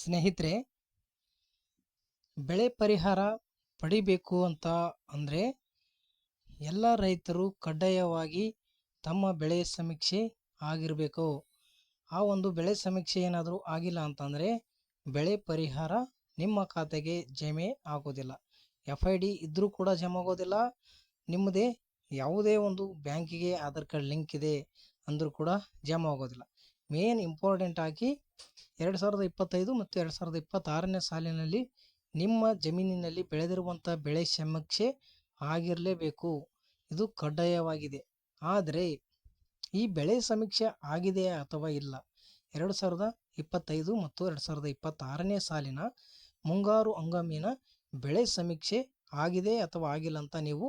ಸ್ನೇಹಿತರೆ, ಬೆಳೆ ಪರಿಹಾರ ಪಡಿಬೇಕು ಅಂತ ಅಂದರೆ ಎಲ್ಲ ರೈತರು ಕಡ್ಡಾಯವಾಗಿ ತಮ್ಮ ಬೆಳೆ ಸಮೀಕ್ಷೆ ಆಗಿರಬೇಕು. ಆ ಒಂದು ಬೆಳೆ ಸಮೀಕ್ಷೆ ಏನಾದರೂ ಆಗಿಲ್ಲ ಅಂತಂದರೆ ಬೆಳೆ ಪರಿಹಾರ ನಿಮ್ಮ ಖಾತೆಗೆ ಜಮೆ ಆಗೋದಿಲ್ಲ. ಎಫ್ ಐ ಡಿ ಇದ್ದರೂ ಕೂಡ ಜಮೆ ಆಗೋದಿಲ್ಲ. ನಿಮ್ಮದೇ ಯಾವುದೇ ಒಂದು ಬ್ಯಾಂಕಿಗೆ ಆಧಾರ್ ಕಾರ್ಡ್ ಲಿಂಕ್ ಇದೆ ಅಂದರೂ ಕೂಡ ಜಮೆ ಆಗೋದಿಲ್ಲ. ಮೇನ್ ಇಂಪಾರ್ಟೆಂಟ್ ಆಗಿ ಎರಡು ಸಾವಿರದ ಇಪ್ಪತ್ತೈದು ಮತ್ತು ಎರಡು ಸಾವಿರದ ಇಪ್ಪತ್ತಾರನೇ ಸಾಲಿನಲ್ಲಿ ನಿಮ್ಮ ಜಮೀನಿನಲ್ಲಿ ಬೆಳೆದಿರುವಂಥ ಬೆಳೆ ಸಮೀಕ್ಷೆ ಆಗಿರಲೇಬೇಕು. ಇದು ಕಡ್ಡಾಯವಾಗಿದೆ. ಆದರೆ ಈ ಬೆಳೆ ಸಮೀಕ್ಷೆ ಆಗಿದೆಯಾ ಅಥವಾ ಇಲ್ಲ? ಎರಡು ಸಾವಿರದ ಇಪ್ಪತ್ತೈದು ಮತ್ತು ಎರಡು ಸಾವಿರದ ಇಪ್ಪತ್ತಾರನೇ ಸಾಲಿನ ಮುಂಗಾರು ಹಂಗಾಮಿನ ಬೆಳೆ ಸಮೀಕ್ಷೆ ಆಗಿದೆ ಅಥವಾ ಆಗಿಲ್ಲ ಅಂತ ನೀವು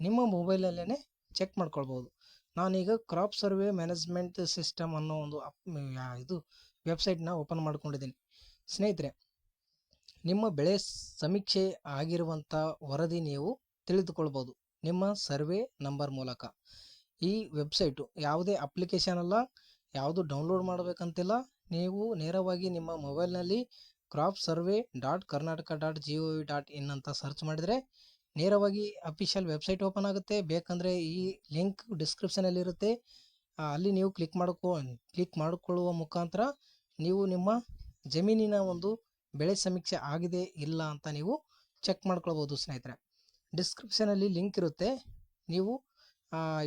ನಿಮ್ಮ ಮೊಬೈಲಲ್ಲೇ ಚೆಕ್ ಮಾಡ್ಕೊಳ್ಬೋದು. ನಾನೀಗ ಕ್ರಾಪ್ ಸರ್ವೆ ಮ್ಯಾನೇಜ್ಮೆಂಟ್ ಸಿಸ್ಟಮ್ ಅನ್ನೋ ಒಂದು ಅಪ್ ಇದು ವೆಬ್ಸೈಟ್ನ ಓಪನ್ ಮಾಡ್ಕೊಂಡಿದ್ದೀನಿ. ಸ್ನೇಹಿತರೆ, ನಿಮ್ಮ ಬೆಳೆ ಸಮೀಕ್ಷೆ ಆಗಿರುವಂಥ ವರದಿ ನೀವು ತಿಳಿದುಕೊಳ್ಬೋದು. ನಿಮ್ಮ ಸರ್ವೆ ನಂಬರ್ ಮೂಲಕ. ಈ ವೆಬ್ಸೈಟು ಯಾವುದೇ ಅಪ್ಲಿಕೇಶನ್ ಅಲ್ಲ, ಯಾವುದು ಡೌನ್ಲೋಡ್ ಮಾಡಬೇಕಂತಿಲ್ಲ, ನೀವು ನೇರವಾಗಿ ನಿಮ್ಮ ಮೊಬೈಲ್ನಲ್ಲಿ crop survey dot Karnataka dot G O V dot in ಅಂತ ಸರ್ಚ್ ಮಾಡಿದರೆ ನೇರವಾಗಿ ಅಫಿಷಿಯಲ್ ವೆಬ್ಸೈಟ್ ಓಪನ್ ಆಗುತ್ತೆ. ಬೇಕಂದರೆ ಈ ಲಿಂಕ್ ಡಿಸ್ಕ್ರಿಪ್ಷನಲ್ಲಿರುತ್ತೆ. ಅಲ್ಲಿ ನೀವು ಕ್ಲಿಕ್ ಮಾಡ್ಕೊ, ಕ್ಲಿಕ್ ಮಾಡಿಕೊಳ್ಳುವ ಮುಖಾಂತರ ನೀವು ನಿಮ್ಮ ಜಮೀನಿನ ಒಂದು ಬೆಳೆ ಸಮೀಕ್ಷೆ ಆಗಿದೆ, ಇಲ್ಲ ಅಂತ ನೀವು ಚೆಕ್ ಮಾಡ್ಕೊಳ್ಬೋದು ಸ್ನೇಹಿತರೆ. ಡಿಸ್ಕ್ರಿಪ್ಷನಲ್ಲಿ ಲಿಂಕ್ ಇರುತ್ತೆ. ನೀವು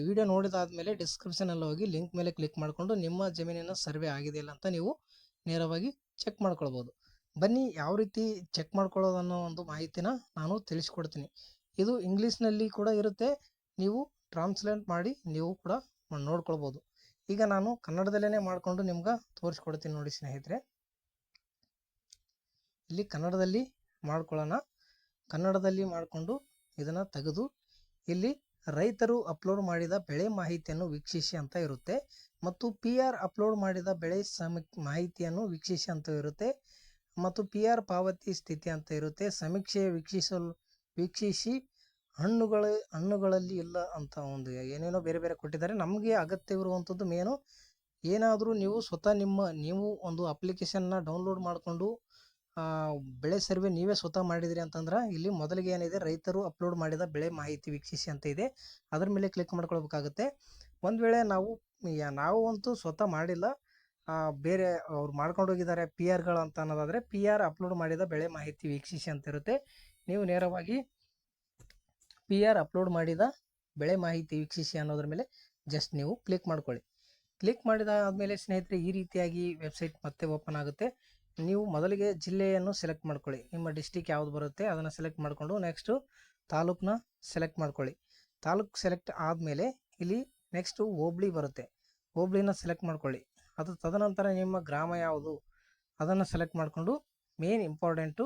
ವಿಡಿಯೋ ನೋಡಿದಾದ್ಮೇಲೆ ಡಿಸ್ಕ್ರಿಪ್ಷನಲ್ಲಿ ಹೋಗಿ ಲಿಂಕ್ ಮೇಲೆ ಕ್ಲಿಕ್ ಮಾಡಿಕೊಂಡು ನಿಮ್ಮ ಜಮೀನಿನ ಸರ್ವೆ ಆಗಿದೆ, ಇಲ್ಲ ಅಂತ ನೀವು ನೇರವಾಗಿ ಚೆಕ್ ಮಾಡ್ಕೊಳ್ಬೋದು. ಬನ್ನಿ ಯಾವ ರೀತಿ ಚೆಕ್ ಮಾಡ್ಕೊಳ್ಳೋದು ಅನ್ನೋ ಒಂದು ಮಾಹಿತಿನ ನಾನು ತಿಳಿಸ್ಕೊಡ್ತೀನಿ. ಇದು ಇಂಗ್ಲೀಷ್ನಲ್ಲಿ ಕೂಡ ಇರುತ್ತೆ. ನೀವು ಟ್ರಾನ್ಸ್ಲೇಟ್ ಮಾಡಿ ನೀವು ಕೂಡ ನೋಡ್ಕೊಳ್ಬೋದು. ಈಗ ನಾನು ಕನ್ನಡದಲ್ಲೇ ಮಾಡಿಕೊಂಡು ನಿಮ್ಗೆ ತೋರಿಸ್ಕೊಡ್ತೀನಿ ನೋಡಿ ಸ್ನೇಹಿತರೆ. ಇಲ್ಲಿ ಕನ್ನಡದಲ್ಲಿ ಮಾಡ್ಕೊಳ್ಳೋಣ. ಕನ್ನಡದಲ್ಲಿ ಮಾಡಿಕೊಂಡು ಇದನ್ನು ತೆಗೆದು ಇಲ್ಲಿ ರೈತರು ಅಪ್ಲೋಡ್ ಮಾಡಿದ ಬೆಳೆ ಮಾಹಿತಿಯನ್ನು ವೀಕ್ಷಿಸಿ ಅಂತ ಇರುತ್ತೆ. ಮತ್ತು ಪಿ ಅಪ್ಲೋಡ್ ಮಾಡಿದ ಬೆಳೆ ಸಮ, ಮಾಹಿತಿಯನ್ನು ವೀಕ್ಷಿಸಿ ಅಂತ ಇರುತ್ತೆ. ಮತ್ತು ಪಿ ಆರ್ ಪಾವತಿ ಸ್ಥಿತಿ ಅಂತ ಇರುತ್ತೆ. ಸಮೀಕ್ಷೆ ವೀಕ್ಷಿಸಲು, ವೀಕ್ಷಿಸಿ ಹಣ್ಣುಗಳ, ಹಣ್ಣುಗಳಲ್ಲಿ ಇಲ್ಲ ಅಂತ ಒಂದು ಏನೇನೋ ಬೇರೆ ಬೇರೆ ಕೊಟ್ಟಿದ್ದಾರೆ. ನಮಗೆ ಅಗತ್ಯವಿರುವಂಥದ್ದು ಮೇನು ಏನಾದರೂ ನೀವು ಸ್ವತಃ ನಿಮ್ಮ, ನೀವು ಒಂದು ಅಪ್ಲಿಕೇಶನ್ನ ಡೌನ್ಲೋಡ್ ಮಾಡಿಕೊಂಡು ಬೆಳೆ ಸರ್ವೆ ನೀವೇ ಸ್ವತಃ ಮಾಡಿದಿರಿ ಅಂತಂದ್ರೆ ಇಲ್ಲಿ ಮೊದಲಿಗೆ ಏನಿದೆ, ರೈತರು ಅಪ್ಲೋಡ್ ಮಾಡಿದ ಬೆಳೆ ಮಾಹಿತಿ ವೀಕ್ಷಿಸಿ ಅಂತ ಇದೆ. ಅದ್ರ ಮೇಲೆ ಕ್ಲಿಕ್ ಮಾಡ್ಕೊಳ್ಬೇಕಾಗುತ್ತೆ. ಒಂದು ವೇಳೆ ನಾವು ನಾವು ಅಂತೂ ಸ್ವತಃ ಮಾಡಿಲ್ಲ ಬೇರೆ ಅವ್ರು ಮಾಡ್ಕೊಂಡು ಹೋಗಿದ್ದಾರೆ ಪಿ ಆರ್ಗಳು ಅಂತ ಅನ್ನೋದಾದರೆ ಪಿ ಆರ್ ಅಪ್ಲೋಡ್ ಮಾಡಿದ ಬೆಳೆ ಮಾಹಿತಿ ವೀಕ್ಷಿಸಿ ಅಂತ ಇರುತ್ತೆ. ನೀವು ನೇರವಾಗಿ ಪಿ ಆರ್ ಅಪ್ಲೋಡ್ ಮಾಡಿದ ಬೆಳೆ ಮಾಹಿತಿ ವೀಕ್ಷಿಸಿ ಅನ್ನೋದ್ರ ಮೇಲೆ ಜಸ್ಟ್ ನೀವು ಕ್ಲಿಕ್ ಮಾಡ್ಕೊಳ್ಳಿ. ಕ್ಲಿಕ್ ಮಾಡಿದ ಆದಮೇಲೆ ಸ್ನೇಹಿತರೆ ಈ ರೀತಿಯಾಗಿ ವೆಬ್ಸೈಟ್ ಮತ್ತೆ ಓಪನ್ ಆಗುತ್ತೆ. ನೀವು ಮೊದಲಿಗೆ ಜಿಲ್ಲೆಯನ್ನು ಸೆಲೆಕ್ಟ್ ಮಾಡ್ಕೊಳ್ಳಿ. ನಿಮ್ಮ ಡಿಸ್ಟಿಕ್ ಯಾವ್ದು ಬರುತ್ತೆ ಅದನ್ನು ಸೆಲೆಕ್ಟ್ ಮಾಡಿಕೊಂಡು ನೆಕ್ಸ್ಟು ತಾಲೂಕನ್ನ ಸೆಲೆಕ್ಟ್ ಮಾಡ್ಕೊಳ್ಳಿ. ತಾಲೂಕು ಸೆಲೆಕ್ಟ್ ಆದಮೇಲೆ ಇಲ್ಲಿ ನೆಕ್ಸ್ಟು ಹೋಬ್ಳಿ ಬರುತ್ತೆ. ಹೋಬ್ಳಿನ ಸೆಲೆಕ್ಟ್ ಮಾಡ್ಕೊಳ್ಳಿ. ಅದು ತದನಂತರ ನಿಮ್ಮ ಗ್ರಾಮ ಯಾವುದು, ಅದನ್ನು ಸೆಲೆಕ್ಟ್ ಮಾಡಿಕೊಂಡು ಮೇನ್ ಇಂಪಾರ್ಟೆಂಟು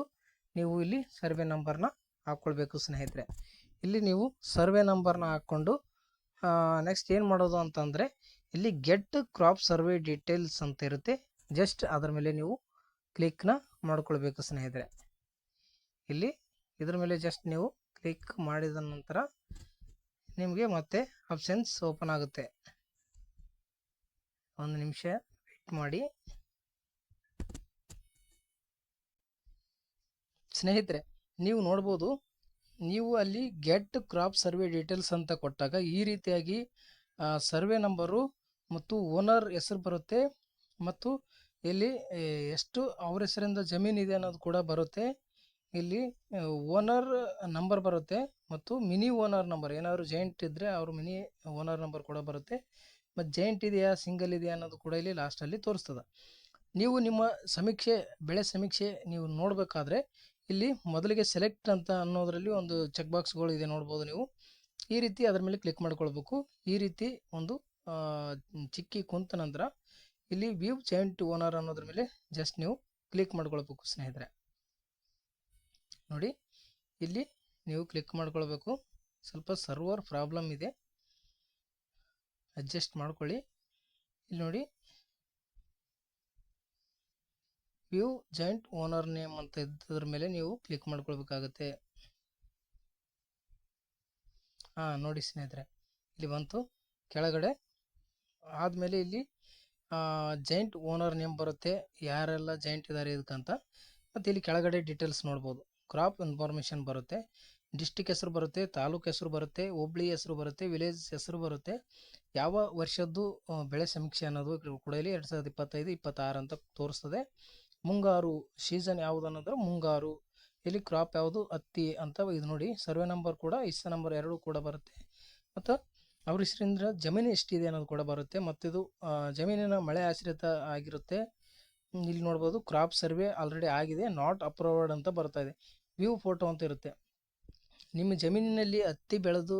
ನೀವು ಇಲ್ಲಿ ಸರ್ವೆ ನಂಬರ್ನ ಹಾಕ್ಕೊಳ್ಬೇಕು ಸ್ನೇಹಿತರೆ. ಇಲ್ಲಿ ನೀವು ಸರ್ವೆ ನಂಬರ್ನ ಹಾಕ್ಕೊಂಡು ನೆಕ್ಸ್ಟ್ ಏನು ಮಾಡೋದು ಅಂತಂದರೆ, ಇಲ್ಲಿ ಗೆಟ್ ಕ್ರಾಪ್ ಸರ್ವೆ ಡೀಟೇಲ್ಸ್ ಅಂತ ಇರುತ್ತೆ. ಜಸ್ಟ್ ಅದರ ಮೇಲೆ ನೀವು ಕ್ಲಿಕ್ನ ಮಾಡ್ಕೊಳ್ಬೇಕು ಸ್ನೇಹಿತರೆ. ಇಲ್ಲಿ ಇದ್ರ ಮೇಲೆ ಜಸ್ಟ್ ನೀವು ಕ್ಲಿಕ್ ಮಾಡಿದ ನಂತರ, ನಿಮಗೆ ಮತ್ತೆ ಆಪ್ಷನ್ಸ್ ಓಪನ್ ಆಗುತ್ತೆ. ಒಂದು ನಿಮಿಷ ಮಾಡಿ. ಸ್ನೇಹಿತರೆ, ನೀವು ನೋಡ್ಬೋದು, ನೀವು ಅಲ್ಲಿ ಗೆಟ್ ಕ್ರಾಪ್ ಸರ್ವೆ ಡೀಟೇಲ್ಸ್ ಅಂತ ಕೊಟ್ಟಾಗ ಈ ರೀತಿಯಾಗಿ ಸರ್ವೆ ನಂಬರು ಮತ್ತು ಓನರ್ ಹೆಸರು ಬರುತ್ತೆ ಮತ್ತು ಇಲ್ಲಿ ಎಷ್ಟು ಅವ್ರ ಹೆಸರಿಂದ ಜಮೀನು ಇದೆ ಅನ್ನೋದು ಕೂಡ ಬರುತ್ತೆ. ಇಲ್ಲಿ ಓನರ್ ನಂಬರ್ ಬರುತ್ತೆ ಮತ್ತು ಮಿನಿ ಓನರ್ ನಂಬರ್ ಏನಾದ್ರು ಜಾಯಿಂಟ್ ಇದ್ದರೆ ಅವ್ರ ಮಿನಿ ಓನರ್ ನಂಬರ್ ಕೂಡ ಬರುತ್ತೆ. ಮತ್ತು ಜೈಂಟ್ ಇದೆಯಾ, ಸಿಂಗಲ್ ಇದೆಯಾ ಅನ್ನೋದು ಕೂಡ ಇಲ್ಲಿ ಲಾಸ್ಟಲ್ಲಿ ತೋರಿಸ್ತದೆ. ನೀವು ನಿಮ್ಮ ಸಮೀಕ್ಷೆ, ಬೆಳೆ ಸಮೀಕ್ಷೆ ನೀವು ನೋಡಬೇಕಾದ್ರೆ ಇಲ್ಲಿ ಮೊದಲಿಗೆ ಸೆಲೆಕ್ಟ್ ಅಂತ ಅನ್ನೋದರಲ್ಲಿ ಒಂದು ಚೆಕ್ ಬಾಕ್ಸ್ಗಳು ಇದೆ ನೋಡ್ಬೋದು ನೀವು. ಈ ರೀತಿ ಅದರ ಮೇಲೆ ಕ್ಲಿಕ್ ಮಾಡ್ಕೊಳ್ಬೇಕು. ಈ ರೀತಿ ಒಂದು ಚಿಕ್ಕಿ ಕುಂತ ನಂತರ ಇಲ್ಲಿ ವ್ಯೂ ಜೈಂಟ್ ಓನರ್ ಅನ್ನೋದ್ರ ಮೇಲೆ ಜಸ್ಟ್ ನೀವು ಕ್ಲಿಕ್ ಮಾಡ್ಕೊಳ್ಬೇಕು ಸ್ನೇಹಿತರೆ. ನೋಡಿ, ಇಲ್ಲಿ ನೀವು ಕ್ಲಿಕ್ ಮಾಡ್ಕೊಳ್ಬೇಕು. ಸ್ವಲ್ಪ ಸರ್ವರ್ ಪ್ರಾಬ್ಲಮ್ ಇದೆ. ಅಡ್ಜಸ್ಟ್ ಮಾಡ್ಕೊಳ್ಳಿ. ಇಲ್ಲಿ ನೋಡಿ. ವ್ಯೂ ಜಾಯಿಂಟ್ ಓನರ್ ನೇಮ್ ಅಂತ ಇದ್ದದ್ರ ಮೇಲೆ ನೀವು ಕ್ಲಿಕ್ ಮಾಡ್ಕೊಳ್ಬೇಕಾಗತ್ತೆ. ಹಾಂ, ನೋಡಿ ಸ್ನೇಹಿತರೆ, ಇಲ್ಲಿ ಬಂತು. ಕೆಳಗಡೆ ಆದಮೇಲೆ ಇಲ್ಲಿ ಜೈಂಟ್ ಓನರ್ ನೇಮ್ ಬರುತ್ತೆ, ಯಾರೆಲ್ಲ ಜೈಂಟ್ ಇದ್ದಾರೆ ಇದಕ್ಕಂತ. ಮತ್ತು ಇಲ್ಲಿ ಕೆಳಗಡೆ ಡೀಟೇಲ್ಸ್ ನೋಡ್ಬೋದು. ಕ್ರಾಪ್ ಇನ್ಫಾರ್ಮೇಷನ್ ಬರುತ್ತೆ. ಡಿಸ್ಟಿಕ್ ಹೆಸರು ಬರುತ್ತೆ, ತಾಲೂಕು ಹೆಸರು ಬರುತ್ತೆ, ಹೋಬ್ಳಿ ಹೆಸರು ಬರುತ್ತೆ, ವಿಲೇಜ್ ಹೆಸರು ಬರುತ್ತೆ. ಯಾವ ವರ್ಷದ್ದು ಬೆಳೆ ಸಮೀಕ್ಷೆ ಅನ್ನೋದು ಕೂಡ ಇಲ್ಲಿ ಎರಡು ಸಾವಿರದ ಇಪ್ಪತ್ತೈದು, ಇಪ್ಪತ್ತಾರು ಅಂತ ತೋರಿಸ್ತದೆ. ಮುಂಗಾರು ಸೀಸನ್ ಯಾವುದು ಅನ್ನೋದ್ರ ಮುಂಗಾರು. ಇಲ್ಲಿ ಕ್ರಾಪ್ ಯಾವುದು? ಹತ್ತಿ ಅಂತ ಇದು ನೋಡಿ. ಸರ್ವೆ ನಂಬರ್ ಕೂಡ ಇಸ್ಸ ನಂಬರ್ ಎರಡು ಕೂಡ ಬರುತ್ತೆ. ಮತ್ತು ಅವ್ರ ಹೆಸರಿಂದ ಜಮೀನು ಎಷ್ಟಿದೆ ಅನ್ನೋದು ಕೂಡ ಬರುತ್ತೆ. ಮತ್ತಿದು ಜಮೀನಿನ ಮಳೆ ಆಶ್ರಿತ ಆಗಿರುತ್ತೆ. ಇಲ್ಲಿ ನೋಡ್ಬೋದು ಕ್ರಾಪ್ ಸರ್ವೆ ಆಲ್ರೆಡಿ ಆಗಿದೆ. ನಾಟ್ ಅಪ್ರೂವ್ಡ್ ಅಂತ ಬರ್ತಾ ಇದೆ. ವ್ಯೂ ಫೋಟೋ ಅಂತ ಇರುತ್ತೆ. ನಿಮ್ಮ ಜಮೀನಿನಲ್ಲಿ ಹತ್ತಿ ಬೆಳೆದು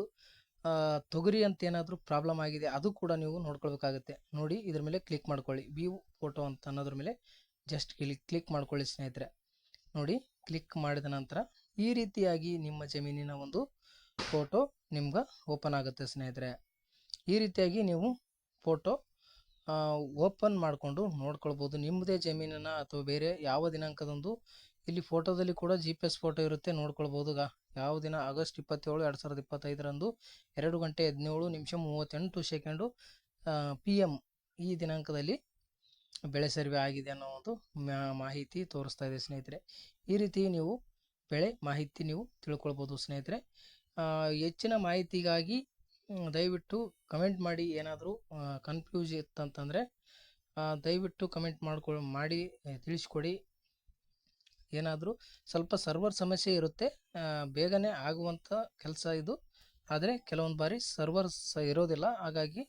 ತೊಗರಿ ಅಂತ ಏನಾದರೂ ಪ್ರಾಬ್ಲಮ್ ಆಗಿದೆ, ಅದು ಕೂಡ ನೀವು ನೋಡ್ಕೊಳ್ಬೇಕಾಗುತ್ತೆ. ನೋಡಿ, ಇದ್ರ ಮೇಲೆ ಕ್ಲಿಕ್ ಮಾಡ್ಕೊಳ್ಳಿ. ವ್ಯೂ ಫೋಟೋ ಅಂತ ಅನ್ನೋದ್ರ ಮೇಲೆ ಜಸ್ಟ್ ಕ್ಲಿಕ್ ಕ್ಲಿಕ್ ಮಾಡ್ಕೊಳ್ಳಿ ಸ್ನೇಹಿತರೆ. ನೋಡಿ ಕ್ಲಿಕ್ ಮಾಡಿದ ನಂತರ ಈ ರೀತಿಯಾಗಿ ನಿಮ್ಮ ಜಮೀನಿನ ಒಂದು ಫೋಟೋ ನಿಮ್ಗೆ ಓಪನ್ ಆಗುತ್ತೆ ಸ್ನೇಹಿತರೆ. ಈ ರೀತಿಯಾಗಿ ನೀವು ಫೋಟೋ ಓಪನ್ ಮಾಡಿಕೊಂಡು ನೋಡ್ಕೊಳ್ಬೋದು. ನಿಮ್ಮದೇ ಜಮೀನನ್ನು ಅಥವಾ ಬೇರೆ ಯಾವ ದಿನಾಂಕದಂದು ಇಲ್ಲಿ ಫೋಟೋದಲ್ಲಿ ಕೂಡ ಜಿ ಪಿ ಎಸ್ ಫೋಟೋ ಇರುತ್ತೆ, ನೋಡ್ಕೊಳ್ಬೋದು. ಗ- ಯಾವ ದಿನ? ಆಗಸ್ಟ್ ಇಪ್ಪತ್ತೇಳು, ಎರಡು ಸಾವಿರದ ಇಪ್ಪತ್ತೈದರಂದು ಎರಡು ಗಂಟೆ ಹದಿನೇಳು ನಿಮಿಷ ಮೂವತ್ತೆಂಟು ಸೆಕೆಂಡು ಪಿ ಎಂ ಈ ದಿನಾಂಕದಲ್ಲಿ ಬೆಳೆ ಸರ್ವೆ ಆಗಿದೆ ಅನ್ನೋ ಒಂದು ಮಾಹಿತಿ ತೋರಿಸ್ತಾ ಇದೆ ಸ್ನೇಹಿತರೆ. ಈ ರೀತಿ ನೀವು ಬೆಳೆ ಮಾಹಿತಿ ನೀವು ತಿಳ್ಕೊಳ್ಬೋದು ಸ್ನೇಹಿತರೆ. ಹೆಚ್ಚಿನ ಮಾಹಿತಿಗಾಗಿ ದಯವಿಟ್ಟು ಕಮೆಂಟ್ ಮಾಡಿ ಏನಾದರೂ ಕನ್ಫ್ಯೂಸ್ ಇತ್ತಂತಂದರೆ ದಯವಿಟ್ಟು ಕಮೆಂಟ್ ಮಾಡ್ಕೊ ಮಾಡಿ, ತಿಳಿಸ್ಕೊಡಿ. ಏನಾದರೂ ಸ್ವಲ್ಪ ಸರ್ವರ್ ಸಮಸ್ಯೆ ಇರುತ್ತೆ ಬೇಗನೆ ಆಗುವಂಥ ಕೆಲಸ ಇದು. ಆದರೆ ಕೆಲವೊಂದು ಬಾರಿ ಸರ್ವರ್ ಸಹ ಇರೋದಿಲ್ಲ, ಹಾಗಾಗಿ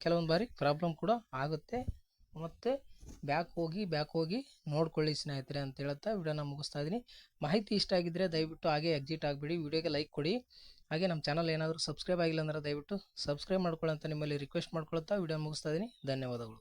ಕೆಲವೊಂದು ಬಾರಿ ಪ್ರಾಬ್ಲಮ್ ಕೂಡ ಆಗುತ್ತೆ. ಮತ್ತು ಬ್ಯಾಕ್ ಹೋಗಿ ಬ್ಯಾಕ್ ಹೋಗಿ ನೋಡ್ಕೊಳ್ಳಿ ಸ್ನೇಹಿತರೆ ಅಂತ ಹೇಳ್ತಾ ವಿಡಿಯೋನ ಮುಗಿಸ್ತಾ ಇದ್ದೀನಿ. ಮಾಹಿತಿ ಇಷ್ಟ ಆಗಿದ್ದರೆ ದಯವಿಟ್ಟು ಹಾಗೆ ಎಕ್ಸಿಟ್ ಆಗಿಬಿಡಿ, ವಿಡಿಯೋಗೆ ಲೈಕ್ ಕೊಡಿ. ಹಾಗೆ ನಮ್ಮ ಚಾನಲ್ ಏನಾದರೂ ಸಬ್ಸ್ಕ್ರೈಬ್ ಆಗಿಲ್ಲ ಅಂದರೆ ದಯವಿಟ್ಟು ಸಬ್ಸ್ಕ್ರೈಬ್ ಮಾಡ್ಕೊಳ್ಳಿ ನಿಮ್ಮಲ್ಲಿ ರಿಕ್ವೆಸ್ಟ್ ಮಾಡ್ಕೊಳ್ತಾ ವಿಡಿಯೋ ಮುಗಿಸ್ತಾ ಇದ್ದೀನಿ. ಧನ್ಯವಾದಗಳು.